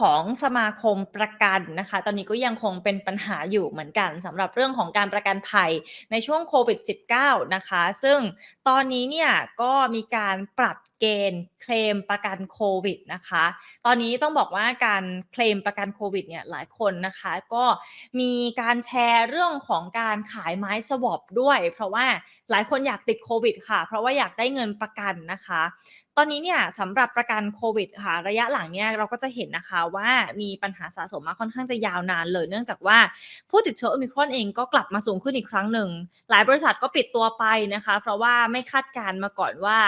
ของสมาคมประกันนะคะ ตอนนี้ก็ยังคงเป็นปัญหาอยู่เหมือนกันสำหรับเรื่องของการประกันภัยในช่วงโควิด -19 นะคะ ซึ่งตอนนี้เนี่ยก็มีการปรับ เกณฑ์เคลมประกันโควิดนะคะ ตอนนี้ต้องบอกว่าการเคลมประกันโควิดเนี่ยหลายคนนะคะ ก็มีการแชร์เรื่องของการขายไม้สวอปด้วย เพราะว่าหลายคนอยากติดโควิดค่ะ เพราะว่าอยากได้เงินประกันนะคะ ตอนนี้เนี่ยสำหรับประกันโควิดค่ะ ระยะหลังเนี่ยเราก็จะเห็นนะคะว่ามีปัญหาสะสมมาค่อนข้างจะยาวนานเลย เนื่องจากว่าผู้ติดเชื้อโอมิครอนเองก็กลับมาสูงขึ้นอีกครั้งหนึ่ง หลายบริษัทก็ปิดตัวไปนะคะ เพราะว่าไม่คาดการณ์มาก่อนว่า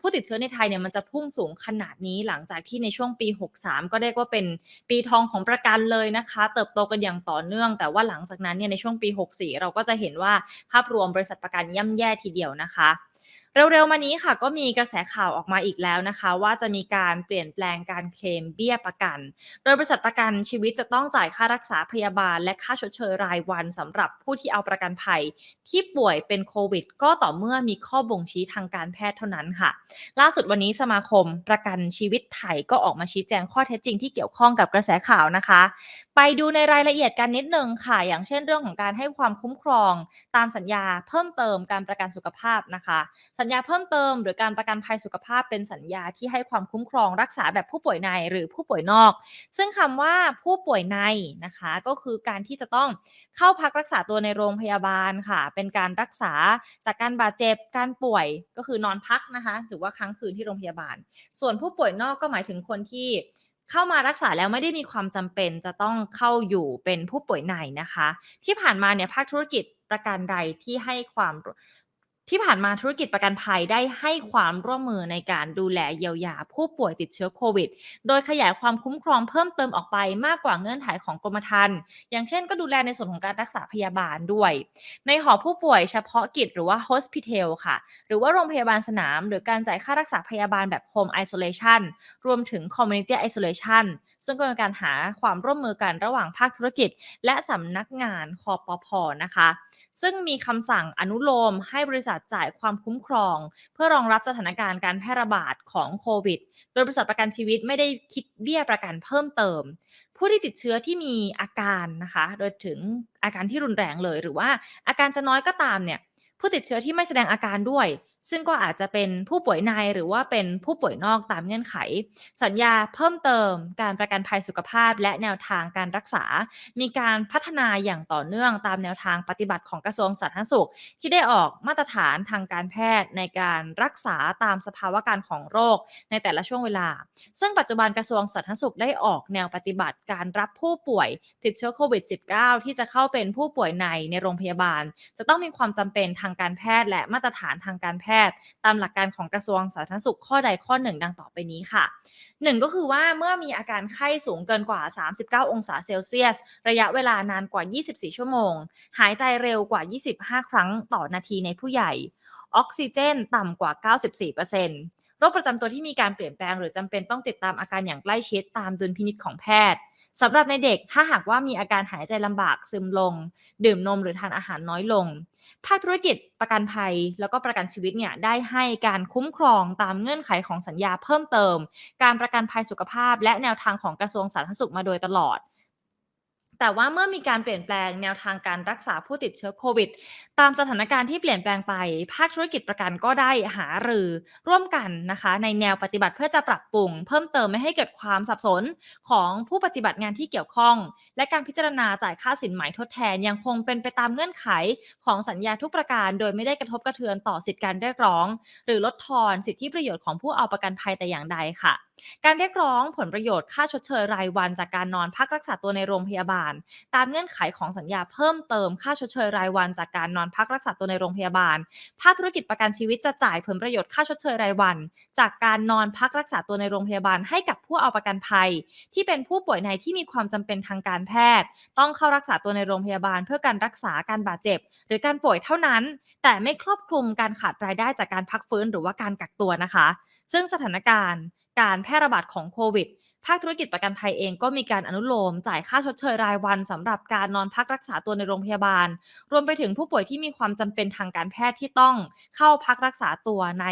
ผู้ติดเชื้อในไทยเนี่ยมันจะพุ่งสูงขนาดนี้หลังจากที่ในช่วงปี 63 ก็เรียกว่าเป็นปีทองของประกันเลยนะคะ เติบโตกันอย่างต่อเนื่อง แต่ว่าหลังจากนั้นเนี่ยในช่วงปี 64 เราก็จะเห็นว่าภาพรวมบริษัทประกันย่ำแย่ทีเดียวนะคะ เร็วๆมานี้ค่ะก็มีกระแสข่าวออกมาอีกแล้วนะคะ ว่าจะมีการเปลี่ยนแปลงการเคลมเบี้ยประกัน โดยบริษัทประกันชีวิตจะต้องจ่ายค่ารักษาพยาบาล และค่าชดเชยรายวันสำหรับผู้ที่เอาประกันภัย ที่ป่วยเป็นโควิด ก็ต่อเมื่อมีข้อบ่งชี้ทางการแพทย์เท่านั้นค่ะ ล่าสุดวันนี้สมาคมประกันชีวิตไทยก็ออกมาชี้แจงข้อเท็จจริงที่เกี่ยวข้องกับกระแสข่าวนะคะ ไปดูในรายละเอียดกันนิดนึงค่ะ อย่างเช่นเรื่องของการให้ความคุ้มครอง ตามสัญญาเพิ่มเติมการประกันสุขภาพนะคะสัญญาเพิ่มเติม หรือการประกันภัยสุขภาพเป็นสัญญาที่ให้ความคุ้มครองรักษาแบบผู้ป่วยในหรือผู้ป่วยนอก ซึ่งคำว่าผู้ป่วยในนะคะก็คือการที่จะต้องเข้าพักรักษาตัวในโรงพยาบาลค่ะ เป็นการรักษาจากการบาดเจ็บการป่วยก็คือนอนพักนะคะหรือว่าค้างคืนที่โรงพยาบาล ส่วนผู้ป่วยนอกก็หมายถึงคนที่เข้ามารักษาแล้วไม่ได้มีความจำเป็นจะต้องเข้าอยู่เป็นผู้ป่วยในนะคะ ที่ผ่านมาเนี่ยภาคธุรกิจประกันใดที่ให้ความ ที่ผ่านมาธุรกิจประกันภัยได้ให้ความร่วมมือในการดูแลเยียวยาผู้ป่วยติดเชื้อโควิด โดยขยายความคุ้มครองเพิ่มเติมออกไปมากกว่าเงื่อนไขของกรมธรรม์อย่างเช่นก็ดูแลในส่วนของการรักษาพยาบาลด้วย ในหอผู้ป่วยเฉพาะกิจหรือว่า hospital ค่ะ หรือว่าโรงพยาบาลสนาม หรือการจ่ายค่ารักษาพยาบาลแบบ home isolation รวมถึง community isolation ซึ่งก็เป็นการหาความร่วมมือกันระหว่างภาคธุรกิจ และสำนักงานคอปพนะคะ ซึ่งมีคำสั่งอนุโลมให้บริษัทจ่ายความคุ้มครอง เพื่อรองรับสถานการณ์การแพร่ระบาดของโควิด โดยบริษัทประกันชีวิตไม่ได้คิดเบี้ยประกันเพิ่มเติม ผู้ที่ติดเชื้อที่มีอาการนะคะ โดยถึงอาการที่รุนแรงเลยหรือว่าอาการจะน้อยก็ตามเนี่ยผู้ติดเชื้อที่ไม่แสดงอาการด้วย ซึ่งก็อาจจะเป็นผู้ป่วยในหรือว่าเป็นผู้ป่วยนอกตามเงื่อนไข สัญญาเพิ่มเติมการประกันภัยสุขภาพ และแนวทางการรักษา มีการพัฒนาอย่างต่อเนื่องตามแนวทางปฏิบัติของกระทรวงสาธารณสุข ที่ได้ออกมาตรฐานทางการแพทย์ในการรักษาตามสภาวะการของโรคในแต่ละช่วงเวลา ซึ่งปัจจุบันกระทรวงสาธารณสุขได้ออกแนวปฏิบัติการรับผู้ป่วยติดเชื้อโควิด -19 ที่จะเข้าเป็นผู้ป่วยในในโรงพยาบาล จะต้องมีความจำเป็นทางการแพทย์และมาตรฐานทางการแพทย์ตามหลักการของกระทรวงสาธารณสุขข้อใดข้อหนึ่งดังต่อไปนี้ค่ะหนึ่งก็คือว่าเมื่อมีอาการไข้สูงเกินกว่า 39 องศาเซลเซียส ระยะเวลานานกว่า 24 ชั่วโมง หายใจเร็วกว่า 25 ครั้งต่อนาทีในผู้ใหญ่ ออกซิเจนต่ำกว่า 94%โรคประจำตัวที่มีการเปลี่ยนแปลง หรือจำเป็นต้องติดตามอาการอย่างใกล้ชิดตามดุลพินิจของแพทย์ สำหรับในเด็กถ้าหากว่ามีอาการหายใจลำบากซึมลง ดื่มนมหรือทานอาหารน้อยลง ภาคธุรกิจประกันภัยแล้วก็ประกันชีวิตเนี่ยได้ให้การคุ้มครองตามเงื่อนไขของสัญญาเพิ่มเติม การประกันภัยสุขภาพ และแนวทางของกระทรวงสาธารณสุขมาโดยตลอด แต่ว่าเมื่อมีการเปลี่ยนแปลงแนวทางการรักษาผู้ติดเชื้อโควิด ตามสถานการณ์ที่เปลี่ยนแปลงไป ภาคธุรกิจประกันก็ได้หารือร่วมกันนะคะ ในแนวปฏิบัติเพื่อจะปรับปรุง เพิ่มเติมไม่ให้เกิดความสับสนของผู้ปฏิบัติงานที่เกี่ยวข้อง และการพิจารณาจ่ายค่าสินไหมทดแทนยังคงเป็นไปตามเงื่อนไขของสัญญาทุกประการ โดยไม่ได้กระทบกระเทือนต่อสิทธิการเรียกร้อง หรือลดทอนสิทธิประโยชน์ของผู้เอาประกันภัยแต่อย่างใดค่ะ การเรียกร้องผลประโยชน์ค่าชดเชยรายวันจากการนอนพักรักษาตัวในโรงพยาบาลตามเงื่อนไขของสัญญาเพิ่มเติมค่าชดเชยรายวันจากการนอนพักรักษาตัวในโรงพยาบาล ภาคธุรกิจประกันชีวิตจะจ่ายผลประโยชน์ค่าชดเชยรายวัน จากการนอนพักรักษาตัวในโรงพยาบาลให้กับผู้เอาประกันภัย ที่เป็นผู้ป่วยในที่มีความจำเป็นทางการแพทย์ ต้องเข้ารักษาตัวในโรงพยาบาล เพื่อการรักษาการบาดเจ็บ หรือการป่วยเท่านั้น แต่ไม่ครอบคลุมการขาดรายได้จากการพักฟื้นหรือว่าการกักตัวนะคะ ซึ่งสถานการณ์การแพร่ระบาดของโควิด ภาคธุรกิจประกันภัยเองก็มีการอนุโลม จ่ายค่าชดเชยรายวันสำหรับการนอนพักรักษาตัวในโรงพยาบาล รวมไปถึงผู้ป่วยที่มีความจำเป็นทางการแพทย์ที่ต้องเข้าพักรักษาตัวใน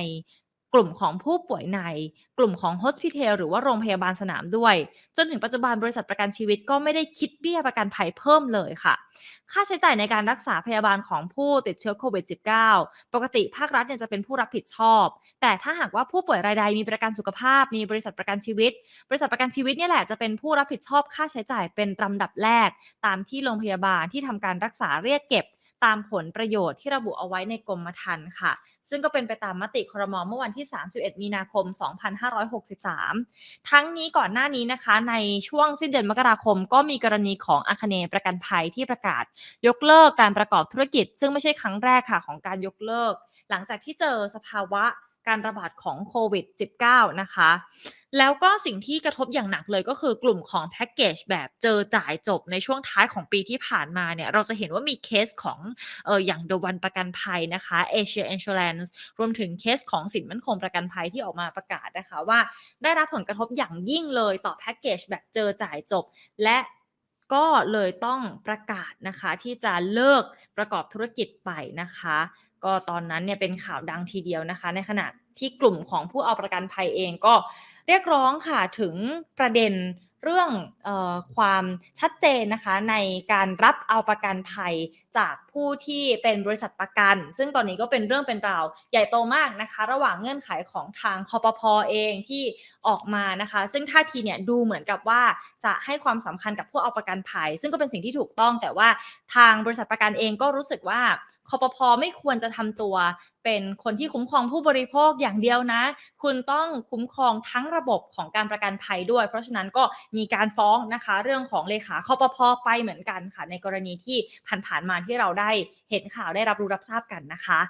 กลุ่มของผู้ป่วยใน กลุ่มของ Hospital หรือว่าโรงพยาบาลสนามด้วย จนถึงปัจจุบันบริษัทประกันชีวิตก็ไม่ได้คิดเบี้ยประกันภัยเพิ่มเลยค่ะ ค่าใช้จ่ายในการรักษาพยาบาลของผู้ติดเชื้อโควิด -19 ปกติภาครัฐเนี่ยจะเป็นผู้รับผิดชอบ แต่ถ้าหากว่าผู้ป่วยรายใดมีประกันสุขภาพ มีบริษัทประกันชีวิต บริษัทประกันชีวิตเนี่ยแหละจะเป็นผู้รับผิดชอบค่าใช้จ่ายเป็นลำดับแรก ตามที่โรงพยาบาลที่ทำการรักษาเรียกเก็บ ตามผลประโยชน์ที่ระบุเอาไว้ในกรมธรรม์ค่ะ ซึ่งก็เป็นไปตามมติครมเมื่อวันที่ 31 มีนาคม 2563 ทั้งนี้ก่อนหน้านี้นะคะ ในช่วงสิ้นเดือนมกราคม ก็มีกรณีของอาคเนย์ประกันภัยที่ประกาศ ยกเลิกการประกอบธุรกิจ ซึ่งไม่ใช่ครั้งแรกค่ะของการยกเลิก หลังจากที่เจอสภาวะการระบาดของโควิด -19 นะคะ แล้วก็สิ่งที่กระทบอย่างหนักเลยก็คือกลุ่มของแพ็กเกจแบบเจอจ่ายจบในช่วงท้ายของปีที่ผ่านมาเนี่ยเราจะเห็นว่ามีเคสของเอ่ออย่าง The One ประกันภัยนะคะ Asia Insurance รวมถึงเคสของสินมั่นคงประกันภัยที่ออกมาประกาศนะคะว่าได้รับผลกระทบอย่างยิ่งเลยต่อแพ็กเกจแบบเจอจ่ายจบ และก็เลยต้องประกาศนะคะที่จะเลิกประกอบธุรกิจไปนะคะ ก็ตอนนั้นเนี่ยเป็นข่าวดังทีเดียวนะคะ ในขณะ ที่กลุ่มของผู้เอาประกันภัยเองก็เรียกร้องค่ะถึงประเด็นเรื่องออความชัดเจนนะคะในการรับเอาประกันภัยจากผู้ที่เป็นบริษัทประกัน ซึ่งตอนนี้ก็เป็นเรื่องเป็นราวใหญ่โตมากนะคะ ระหว่างเงื่อนไขของทางคอปพอเองที่ออกมานะคะ ซึ่งท่าทีเนี่ยดูเหมือนกับว่าจะให้ความสำคัญกับผู้เอาประกันภัย ซึ่งก็เป็นสิ่งที่ถูกต้องแต่ว่าทางบริษัทประกันเองก็รู้สึกว่า คอปพอไม่ควรจะทำตัว เป็นคนที่คุ้มครองผู้บริโภคอย่างเดียวนะ คุณต้องคุ้มครองทั้งระบบของการประกันภัยด้วย เพราะฉะนั้นก็มีการฟ้องนะคะ เรื่องของเลขาคอปพอไปเหมือนกันค่ะ ในกรณีที่ผ่านๆมาที่เราได้เห็นข่าวได้รับรู้รับทราบกันนะคะ